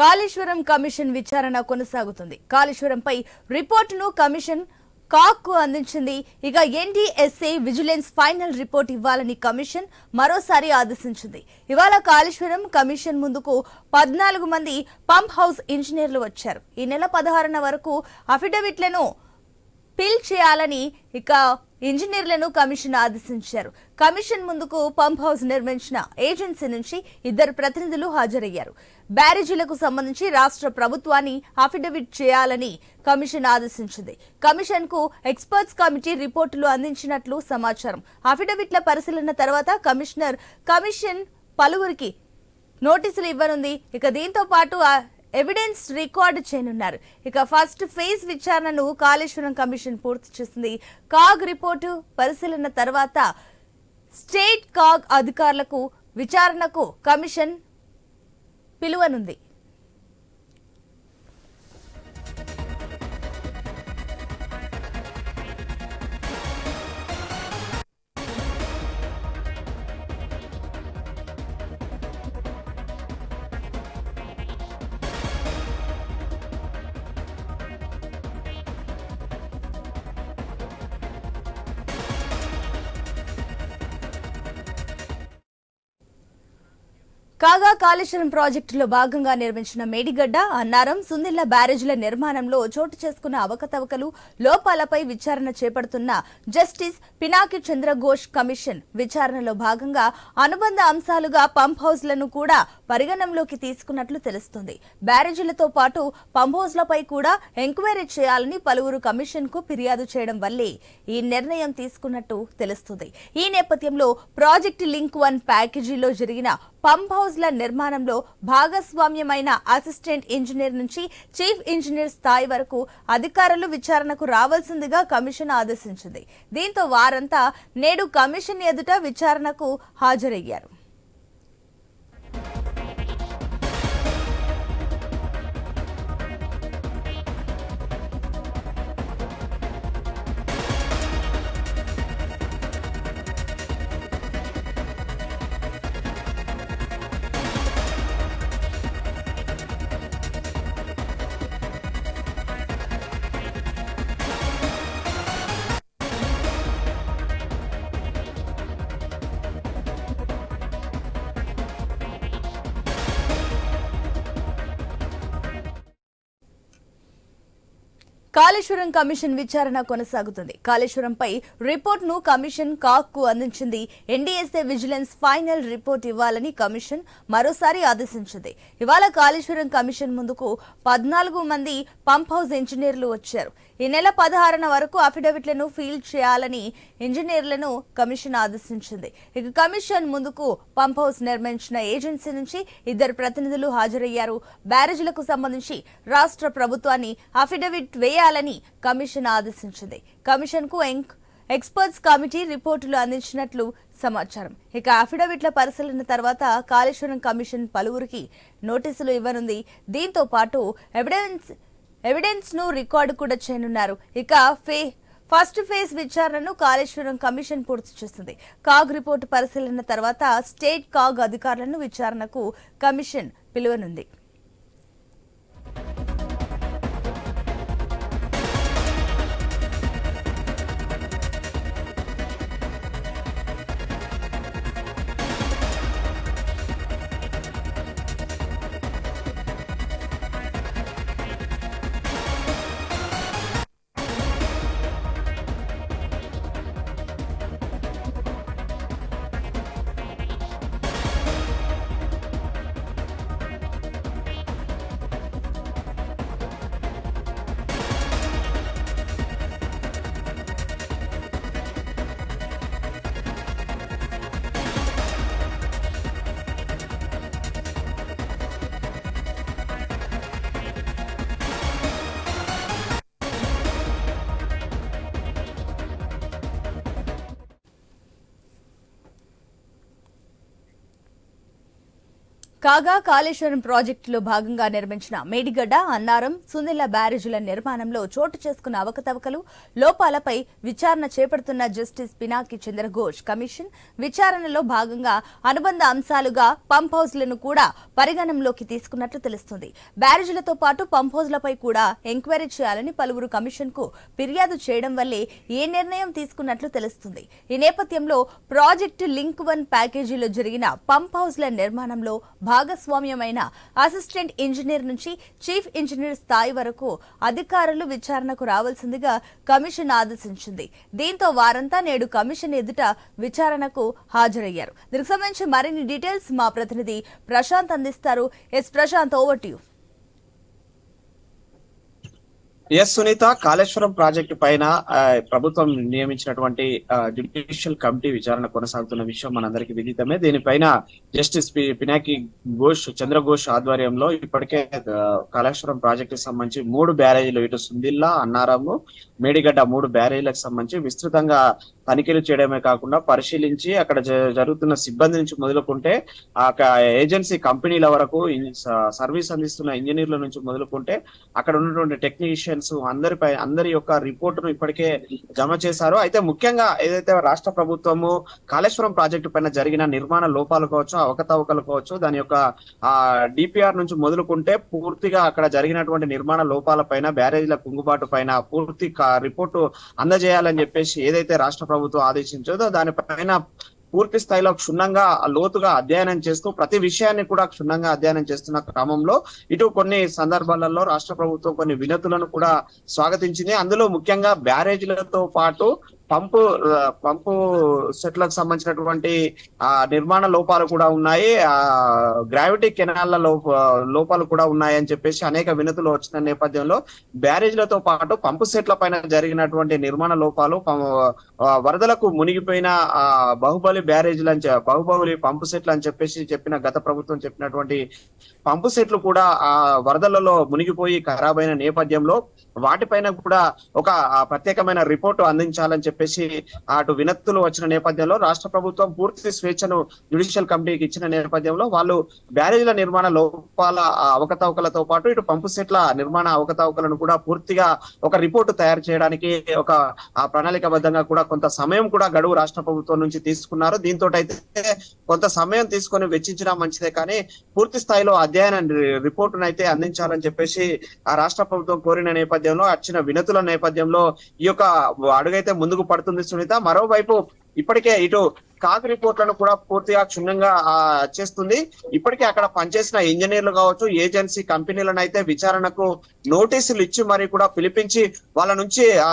Kaleshwaram commission విచారణ కొనసాగుతుంది. కాళేశ్వరంపై రిపోర్టును commission కాక్కు అందించింది. ఇక ఎన్డీఎస్ఏ విజిలెన్స్ ఫైనల్ రిపోర్ట్ ఇవ్వాలని కమిషన్ మరోసారి ఆదేశించింది. ఇవాళ కాళేశ్వరం కమిషన్ ముందుకు పద్నాలుగు మంది పంప్ హౌస్ ఇంజనీర్లు వచ్చారు. ఈ నెల పదహారున వరకు అఫిడవిట్లను పిల్ చేయాలని ఇక ఇంజనీర్లను కమిషన్ ఆదేశించారు. కమిషన్ ముందుకు పంప్ హౌస్ నిర్మించిన ఏజెన్సీ నుంచి ఇద్దరు ప్రతినిధులు హాజరయ్యారు. బ్యారేజీలకు సంబంధించి రాష్ట్ర ప్రభుత్వాన్ని అఫిడవిట్ చేయాలని కమిషన్ ఆదేశించింది. కమిషన్కు ఎక్స్పర్ట్స్ కమిటీ రిపోర్టులు అందించినట్లు సమాచారం. అఫిడవిట్ల పరిశీలన తర్వాత కమిషనర్ కమిషన్ పలువురికి నోటీసులు ఇవ్వనుంది. ఇక దీంతో పాటు ఎవిడెన్స్ రికార్డు చేయనున్నారు. ఇక ఫస్ట్ ఫేజ్ విచారణను కాళేశ్వరం కమిషన్ పూర్తి చేసింది. కాగ్ రిపోర్టు పరిశీలన తర్వాత స్టేట్ కాగ్ అధికారులకు విచారణకు కమిషన్ పిలువనుంది. కాగా కాళేశ్వరం ప్రాజెక్టులో భాగంగా నిర్మించిన మేడిగడ్డ అన్నారం సుందిళ్ళ బ్యారేజీల నిర్మాణంలో చోటు చేసుకున్న అవకతవకలు లోపాలపై విచారణ చేపడుతున్న జస్టిస్ పినాకి చంద్రఘోష్ కమిషన్ విచారణలో భాగంగా అనుబంధ అంశాలుగా పంప్ హౌస్లను కూడా పరిగణనలోకి తీసుకున్నట్లు తెలుస్తుంది. బ్యారేజీలతో పాటు పంప్ హౌస్లపై కూడా ఎంక్వైరీ చేయాలని పలువురు కమిషన్కు ఫిర్యాదు చేయడం వల్లే ఈ నిర్ణయం తీసుకున్నట్టు తెలుస్తుంది. ఈ నేపథ్యంలో ప్రాజెక్టు లింక్ వన్ ప్యాకేజీలో జరిగిన పంప్ హౌస్ హౌజ్ల నిర్మాణంలో భాగస్వామ్యమైన అసిస్టెంట్ ఇంజనీర్ నుంచి చీఫ్ ఇంజనీర్ స్థాయి వరకు అధికారులు విచారణకు రావాల్సిందిగా కమిషన్ ఆదేశించింది. దీంతో వారంతా నేడు కమిషన్ ఎదుట విచారణకు హాజరయ్యారు. కాళేశ్వరం కమిషన్ విచారణ కొనసాగుతుంది. కాళేశ్వరంపై రిపోర్ట్ను కమిషన్ కాక్కు అందించింది. ఎన్డీఎస్ఏ విజిలెన్స్ ఫైనల్ రిపోర్ట్ ఇవ్వాలని కమిషన్ మరోసారి ఆదేశించింది. ఇవాళ కాళేశ్వరం కమిషన్ ముందుకు పద్నాలుగు మంది పంప్ హౌస్ ఇంజనీర్లు వచ్చారు. ఈ నెల పదహారున వరకు అఫిడవిట్లను ఫీల్ చేయాలని ఇంజనీర్లను కమిషన్ ఆదేశించింది. ఇక కమిషన్ ముందుకు పంప్ హౌస్ నిర్మించిన ఏజెన్సీ నుంచి ఇద్దరు ప్రతినిధులు హాజరయ్యారు. బ్యారేజీలకు సంబంధించి రాష్ట్ర ప్రభుత్వాన్ని అఫిడవిట్ చేయాలని కమిషన్ ఆదేశించింది. కమిషన్కు ఎంక్ ఎక్స్పర్ట్స్ కమిటీ రిపోర్టులు అందించినట్లు సమాచారం. ఇక అఫిడవిట్ల పరిశీలన తర్వాత కాళేశ్వరం కమిషన్ పలువురికి నోటీసులు ఇవ్వనుంది. దీంతో పాటు ఎవిడెన్స్ ఎవిడెన్స్ను రికార్డు కూడా చేయనున్నారు. ఇక ఫే ఫస్ట్ ఫేజ్ విచారణను కాళేశ్వరం కమిషన్ పూర్తి చేసింది కాగ్ రిపోర్టు పరిశీలన తర్వాత స్టేట్ కాగ్ అధికారులను విచారణకు కమిషన్ పిలువనుంది. కాగా కాళేశ్వరం ప్రాజెక్టులో భాగంగా నిర్మించిన మేడిగడ్డ అన్నారం సుందిల్ల బ్యారేజీల నిర్మాణంలో చోటు చేసుకున్న అవకతవకలు లోపాలపై విచారణ చేపడుతున్న జస్టిస్ పినాకి చంద్రఘోష్ కమిషన్ విచారణలో భాగంగా అనుబంధ అంశాలుగా పంప్ హౌస్లను కూడా పరిగణనలోకి తీసుకున్నట్లు తెలుస్తుంది. బ్యారేజీలతో పాటు పంప్ హౌస్లపై కూడా ఎంక్వైరీ చేయాలని పలువురు కమిషన్కు ఫిర్యాదు చేయడం వల్లే ఏ నిర్ణయం తీసుకున్నట్లు తెలుస్తుంది. ఈ నేపథ్యంలో ప్రాజెక్టు లింక్ వన్ ప్యాకేజీలో జరిగిన పంప్ హౌస్ల నిర్మాణంలో భాగస్వామ్యమైన అసిస్టెంట్ ఇంజనీర్ నుంచి చీఫ్ ఇంజనీర్ స్థాయి వరకు అధికారులు విచారణకు రావాల్సిందిగా కమిషన్ ఆదేశించింది. దీంతో వారంతా నేడు కమిషన్ ఎదుట విచారణకు హాజరయ్యారు. దీనికి సంబంధించి మరిన్ని డీటెయిల్స్ మా ప్రతినిధి ప్రశాంత్ అందిస్తారు. S Prashanth over to you. S Sunitha Kaleshwaram project పైన ప్రభుత్వం నియమించినటువంటి జ్యుడిషియల్ కమిటీ విచారణ కొనసాగుతున్న విషయం మనందరికీ విదితమే. దీనిపైన జస్టిస్ పి- పినాకి ఘోష్ చంద్రఘోష్ ఆధ్వర్యంలో ఇప్పటికే కాళేశ్వరం ప్రాజెక్టు సంబంధించి మూడు బ్యారేజీలు ఇటు సుందిల్లా అన్నారము మేడిగడ్డ మూడు బ్యారేజీలకు సంబంధించి విస్తృతంగా తనిఖీలు చేయడమే కాకుండా పరిశీలించి అక్కడ జరుగుతున్న సిబ్బంది నుంచి మొదలుకుంటే ఆ క- ఏజెన్సీ కంపెనీల వరకు సర్వీస్ అందిస్తున్న ఇంజనీర్ల నుంచి మొదలుకుంటే అక్కడ ఉన్నటువంటి అందరి అందరిపై అందరి యొక్క రిపోర్టును ఇప్పటికే జమ చేశారు. అయితే ముఖ్యంగా ఏదైతే రాష్ట్ర ప్రభుత్వము కాళేశ్వరం ప్రాజెక్టు పైన జరిగిన నిర్మాణ లోపాలు కావచ్చు అవకతవకలు కావచ్చు దాని యొక్క ఆ డిపిఆర్ నుంచి మొదలుకుంటే పూర్తిగా అక్కడ జరిగినటువంటి నిర్మాణ లోపాల పైన బ్యారేజీల కుంగుబాటు పైన పూర్తి రిపోర్టు అందజేయాలని చెప్పేసి ఏదైతే రాష్ట్ర ప్రభుత్వం ఆదేశించదో దానిపైన పూర్తి స్థాయిలో క్షుణ్ణంగా లోతుగా అధ్యయనం చేస్తూ ప్రతి విషయాన్ని కూడా క్షుణ్ణంగా అధ్యయనం చేస్తున్న క్రమంలో ఇటు కొన్ని సందర్భాలలో రాష్ట్ర ప్రభుత్వం కొన్ని వినతులను కూడా స్వాగతించింది. అందులో ముఖ్యంగా బ్యారేజీలతో పాటు పంపు పంపు సెట్లకు సంబంధించినటువంటి ఆ నిర్మాణ లోపాలు కూడా ఉన్నాయి. ఆ గ్రావిటీ కెనాల్ల లోప లోపాలు కూడా ఉన్నాయి అని చెప్పేసి అనేక వినతులు వచ్చిన నేపథ్యంలో బ్యారేజ్లతో పాటు పంపు సెట్ల పైన జరిగినటువంటి నిర్మాణ లోపాలు వరదలకు మునిగిపోయిన ఆ బాహుబలి బ్యారేజ్లు అని బాహుబలి పంపు సెట్లు అని చెప్పేసి చెప్పిన గత ప్రభుత్వం చెప్పినటువంటి పంపు సెట్లు కూడా ఆ వరదలలో మునిగిపోయి ఖరాబైన నేపథ్యంలో వాటిపైన కూడా ఒక ప్రత్యేకమైన రిపోర్టు అందించాలని చెప్పి చెప్పేసి అటు వినత్తులు వచ్చిన నేపథ్యంలో రాష్ట్ర ప్రభుత్వం పూర్తి స్వేచ్ఛను జ్యుడిషియల్ కమిటీకి ఇచ్చిన నేపథ్యంలో వాళ్ళు బ్యారేజీల నిర్మాణ లోపాల అవకతవకలతో పాటు ఇటు పంపు సెట్ల నిర్మాణ అవకతవకలను కూడా పూర్తిగా ఒక రిపోర్టు తయారు చేయడానికి ఒక ఆ ప్రణాళికబద్ధంగా కూడా కొంత సమయం కూడా గడువు రాష్ట్ర ప్రభుత్వం నుంచి తీసుకున్నారు. దీంతో అయితే కొంత సమయం తీసుకొని వెచ్చించడం మంచిదే కానీ పూర్తి స్థాయిలో అధ్యయన రిపోర్టును అయితే అందించాలని చెప్పేసి ఆ రాష్ట్ర ప్రభుత్వం కోరిన నేపథ్యంలో వచ్చిన వినతుల నేపథ్యంలో ఈ యొక్క అడుగైతే ముందుకు పడుతుంది సునీత. మరోవైపు ఇప్పటికే ఇటు కాగ్ రిపోర్ట్లను కూడా పూర్తిగా క్షుణ్ణంగా చేస్తుంది. ఇప్పటికే అక్కడ పనిచేసిన ఇంజనీర్లు కావచ్చు ఏజెన్సీ కంపెనీలను అయితే విచారణకు నోటీసులు ఇచ్చి మరి కూడా పిలిపించి వాళ్ళ నుంచి ఆ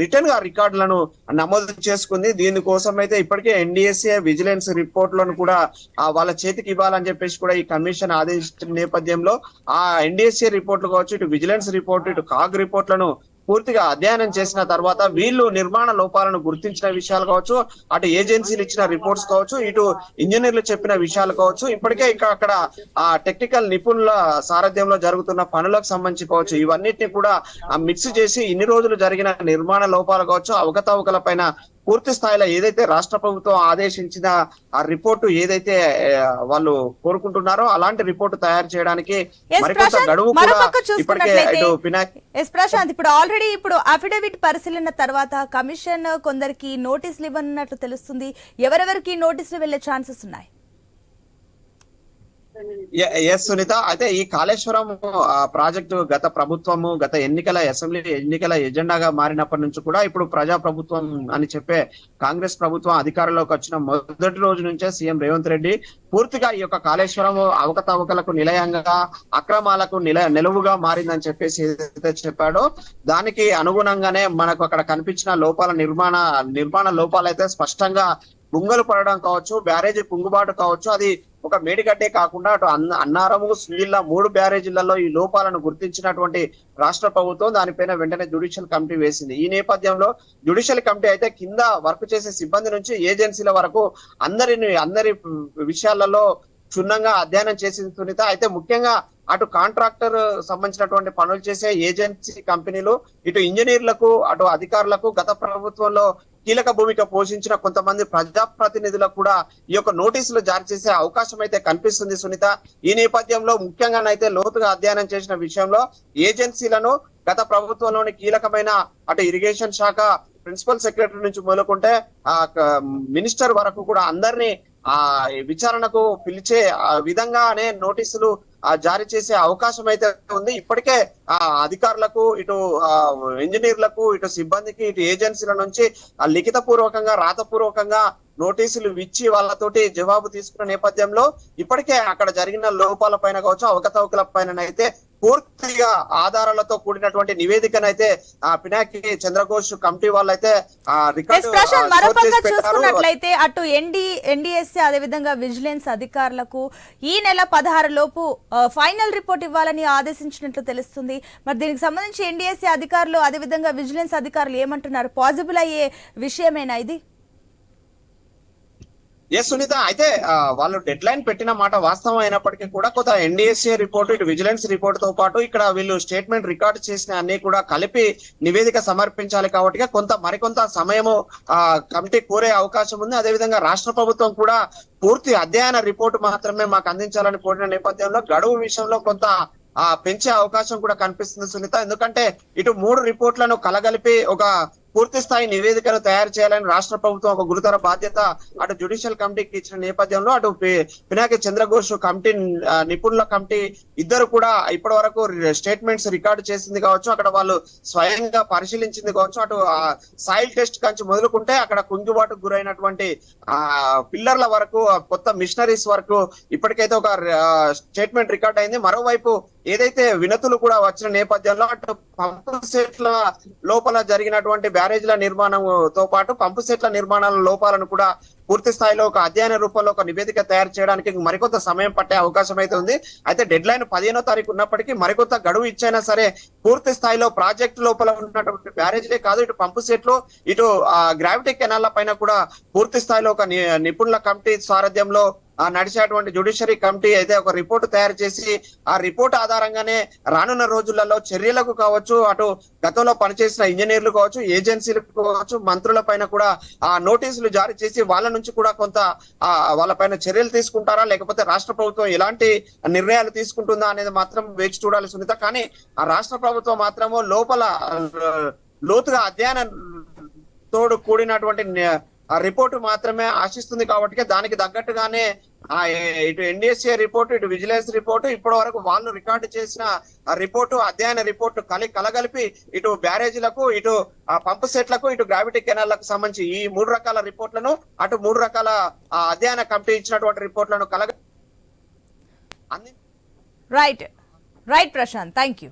రిటర్న్గా రికార్డులను నమోదు చేసుకుంది. దీనికోసం అయితే ఇప్పటికే ఎన్డీఎస్ఏ విజిలెన్స్ రిపోర్ట్లను కూడా ఆ, వాళ్ళ చేతికి ఇవ్వాలని చెప్పేసి కూడా ఈ కమిషన్ ఆదేశించిన నేపథ్యంలో ఆ ఎన్డీఎస్ఏ రిపోర్ట్లు కావచ్చు ఇటు విజిలెన్స్ రిపోర్ట్ ఇటు కాగ్ రిపోర్ట్లను పూర్తిగా అధ్యయనం చేసిన తర్వాత వీళ్ళు నిర్మాణ లోపాలను గుర్తించిన విషయాలు కావచ్చు అటు ఏజెన్సీలు ఇచ్చిన రిపోర్ట్స్ కావచ్చు ఇటు ఇంజనీర్లు చెప్పిన విషయాలు కావచ్చు. ఇప్పటికే ఇంకా అక్కడ ఆ టెక్నికల్ నిపుణుల సారథ్యంలో జరుగుతున్న పనులకు సంబంధించి కావచ్చు ఇవన్నిటిని కూడా మిక్స్ చేసి ఇన్ని రోజులు జరిగిన నిర్మాణ లోపాలు కావచ్చు అవకతవకల పైన పూర్తి స్థాయిలో ఏదైతే రాష్ట్ర ప్రభుత్వం ఆదేశించిన ఆ రిపోర్టు ఏదైతే వాళ్ళు కోరుకుంటున్నారో అలాంటి రిపోర్టు తయారు చేయడానికి ప్రశాంత్ ఇప్పుడు ఆల్రెడీ ఇప్పుడు అఫిడవిట్ పరిశీలన తర్వాత కమిషన్ కొందరికి నోటీసులు ఇవ్వనున్నట్లు తెలుస్తుంది. ఎవరెవరికి నోటీసులు వెళ్ళే ఛాన్సెస్ ఉన్నాయి? ఎస్ సునీత అయితే ఈ కాళేశ్వరం ప్రాజెక్టు గత ప్రభుత్వము గత ఎన్నికల అసెంబ్లీ ఎన్నికల ఎజెండాగా మారినప్పటి నుంచి కూడా ఇప్పుడు ప్రజా ప్రభుత్వం అని చెప్పే కాంగ్రెస్ ప్రభుత్వం అధికారంలోకి వచ్చిన మొదటి రోజు నుంచే సీఎం రేవంత్ రెడ్డి పూర్తిగా ఈ యొక్క కాళేశ్వరం అవకతవకలకు నిలయంగా అక్రమాలకు నిల నిలువుగా మారిందని చెప్పేసి ఏదైతే చెప్పాడో దానికి అనుగుణంగానే మనకు అక్కడ కనిపించిన లోపాల నిర్మాణ నిర్మాణ లోపాలైతే స్పష్టంగా బుంగలు పడడం కావచ్చు బ్యారేజీ కుంగుబాటు కావచ్చు అది ఒక మేడిగడ్డే కాకుండా అటు అన్న అన్నారము సునీళ్ళ మూడు బ్యారేజీలలో ఈ లోపాలను గుర్తించినటువంటి రాష్ట్ర ప్రభుత్వం దానిపైన వెంటనే జ్యుడిషియల్ కమిటీ వేసింది. ఈ నేపథ్యంలో జ్యుడిషియల్ కమిటీ అయితే కింద వర్క్ చేసే సిబ్బంది నుంచి ఏజెన్సీల వరకు అందరిని అందరి విషయాలలో క్షుణ్ణంగా అధ్యయనం చేసింది సునీత అయితే ముఖ్యంగా అటు కాంట్రాక్టర్ సంబంధించినటువంటి పనులు చేసే ఏజెన్సీ కంపెనీలు ఇటు ఇంజనీర్లకు అటు అధికారులకు గత ప్రభుత్వంలో కీలక భూమిక పోషించిన కొంతమంది ప్రజాప్రతినిధులకు కూడా ఈ యొక్క నోటీసులు జారీ చేసే అవకాశం అయితే కనిపిస్తుంది సునీత. ఈ నేపథ్యంలో ముఖ్యంగానైతే లోతుగా అధ్యయనం చేసిన విషయంలో ఏజెన్సీలను గత ప్రభుత్వంలోని కీలకమైన అటు ఇరిగేషన్ శాఖ ప్రిన్సిపల్ సెక్రటరీ నుంచి మొదలుకుంటే ఆ మినిస్టర్ వరకు కూడా అందరినీ ఆ విచారణకు పిలిచే ఆ విధంగానే నోటీసులు జారీ చేసే అవకాశం అయితే ఉంది. ఇప్పటికే ఆ అధికారులకు ఇటు ఆ ఇంజనీర్లకు ఇటు సిబ్బందికి ఇటు ఏజెన్సీల నుంచి ఆ లిఖిత పూర్వకంగా రాతపూర్వకంగా నోటీసులు ఇచ్చి వాళ్ళతోటి జవాబు తీసుకున్న నేపథ్యంలో ఇప్పటికే అక్కడ జరిగిన లోపాల పైన కావచ్చు అవకతవకల పైన అయితే పూర్తిగా ఆధారాలతో కూడినటువంటి నివేదికనైతే ఆ పినాకి చంద్రఘోష్ కమిటీ వాళ్ళైతే. చూసుకున్నట్లయితే అటు ఎన్డి ఎన్డీఎస్సీ అదేవిధంగా విజిలెన్స్ అధికారులకు ఈ నెల పదహారు లోపు ఫైనల్ రిపోర్ట్ ఇవ్వాలని ఆదేశించినట్లు తెలుస్తుంది. మరి దీనికి సంబంధించి ఎన్డీఎస్సీ అధికారులు అదేవిధంగా విజిలెన్స్ అధికారులు ఏమంటున్నారు? పాసిబుల్ అయ్యే విషయమేనా ఇది? ఎస్ సునీత అయితే వాళ్ళు డెడ్ లైన్ పెట్టిన మాట వాస్తవం అయినప్పటికీ కూడా కొంత ఎన్డీఎస్ఏ రిపోర్ట్ ఇటు విజిలెన్స్ రిపోర్ట్తో పాటు ఇక్కడ వీళ్ళు స్టేట్మెంట్ రికార్డ్ చేసిన అన్ని కూడా కలిపి నివేదిక సమర్పించాలి కాబట్టి కొంత మరికొంత సమయము ఆ కమిటీ కోరే అవకాశం ఉంది. అదేవిధంగా రాష్ట్ర ప్రభుత్వం కూడా పూర్తి అధ్యయన రిపోర్ట్ మాత్రమే మాకు అందించాలని కోరిన నేపథ్యంలో గడువు విషయంలో కొంత ఆ పెంచే అవకాశం కూడా కనిపిస్తుంది సునీత ఎందుకంటే ఇటు మూడు రిపోర్ట్లను కలగలిపి ఒక పూర్తి స్థాయి నివేదికను తయారు చేయాలని రాష్ట్ర ప్రభుత్వం ఒక గురుతర బాధ్యత అటు జ్యుడిషియల్ కమిటీకి ఇచ్చిన నేపథ్యంలో అటు పినాకి చంద్రఘోష్ కమిటీ నిపుణుల కమిటీ ఇద్దరు కూడా ఇప్పటి వరకు స్టేట్మెంట్స్ రికార్డు చేసింది కావచ్చు. అక్కడ వాళ్ళు స్వయంగా పరిశీలించింది కావచ్చు. అటు సాయిల్ టెస్ట్ కంచి మొదలుకుంటే అక్కడ కుంగుబాటుకు గురైనటువంటి ఆ పిల్లర్ల వరకు కొత్త మిషనరీస్ వరకు ఇప్పటికైతే ఒక స్టేట్మెంట్ రికార్డ్ అయింది. మరోవైపు ఏదైతే వినతులు కూడా వచ్చిన నేపథ్యంలో అటు పంపు సెట్ల లోపల జరిగినటువంటి బ్యారేజ్ల నిర్మాణం తో పాటు పంపు సెట్ల నిర్మాణాల లోపాలను కూడా పూర్తి స్థాయిలో ఒక అధ్యయన రూపంలో ఒక నివేదిక తయారు చేయడానికి మరికొంత సమయం పట్టే అవకాశం అయితే ఉంది. అయితే డెడ్ లైన్ పదిహేనో తారీఖు ఉన్నప్పటికీ మరికొంత గడువు ఇచ్చైనా సరే పూర్తి స్థాయిలో ప్రాజెక్ట్ లోపల ఉన్నటువంటి బ్యారేజ్లే కాదు ఇటు పంపు సెట్లు ఇటు గ్రావిటీ కెనాల్ల పైన కూడా పూర్తి స్థాయిలో ఒక నిపుణుల కమిటీ సారథ్యంలో నడిచేటువంటి జ్యుడిషియరీ కమిటీ అయితే ఒక రిపోర్ట్ తయారు చేసి ఆ రిపోర్ట్ ఆధారంగానే రానున్న రోజులలో చర్యలకు కావచ్చు అటు గతంలో పనిచేసిన ఇంజనీర్లు కావచ్చు ఏజెన్సీలకు కావచ్చు మంత్రుల పైన కూడా ఆ నోటీసులు జారీ చేసి వాళ్ళ నుంచి కూడా కొంత ఆ వాళ్ళ పైన చర్యలు తీసుకుంటారా? లేకపోతే రాష్ట్ర ప్రభుత్వం ఎలాంటి నిర్ణయాలు తీసుకుంటుందా అనేది మాత్రం వేచి చూడాలి సునీత. కానీ ఆ రాష్ట్ర ప్రభుత్వం మాత్రము లోపల లోతుగా అధ్యయనం తోడు కూడినటువంటి రిపోర్టు మాత్రమే ఆశిస్తుంది కాబట్టి దానికి తగ్గట్టుగానే ఆ ఇటు ఎన్డీఎస్ఏ రిపోర్టు ఇటు విజిలెన్స్ రిపోర్టు ఇప్పటి వరకు వాళ్ళు రికార్డు చేసిన ఆ రిపోర్టు అధ్యయన రిపోర్టు కలి కలగలిపి ఇటు బ్యారేజీలకు ఇటు ఆ పంపు సెట్లకు ఇటు గ్రావిటీ కెనాల్లకు సంబంధించి ఈ మూడు రకాల రిపోర్ట్లను అటు మూడు రకాల ఆ అధ్యయన కమిటీ ఇచ్చినటువంటి రిపోర్ట్లను కలగ right right Prashanth thank you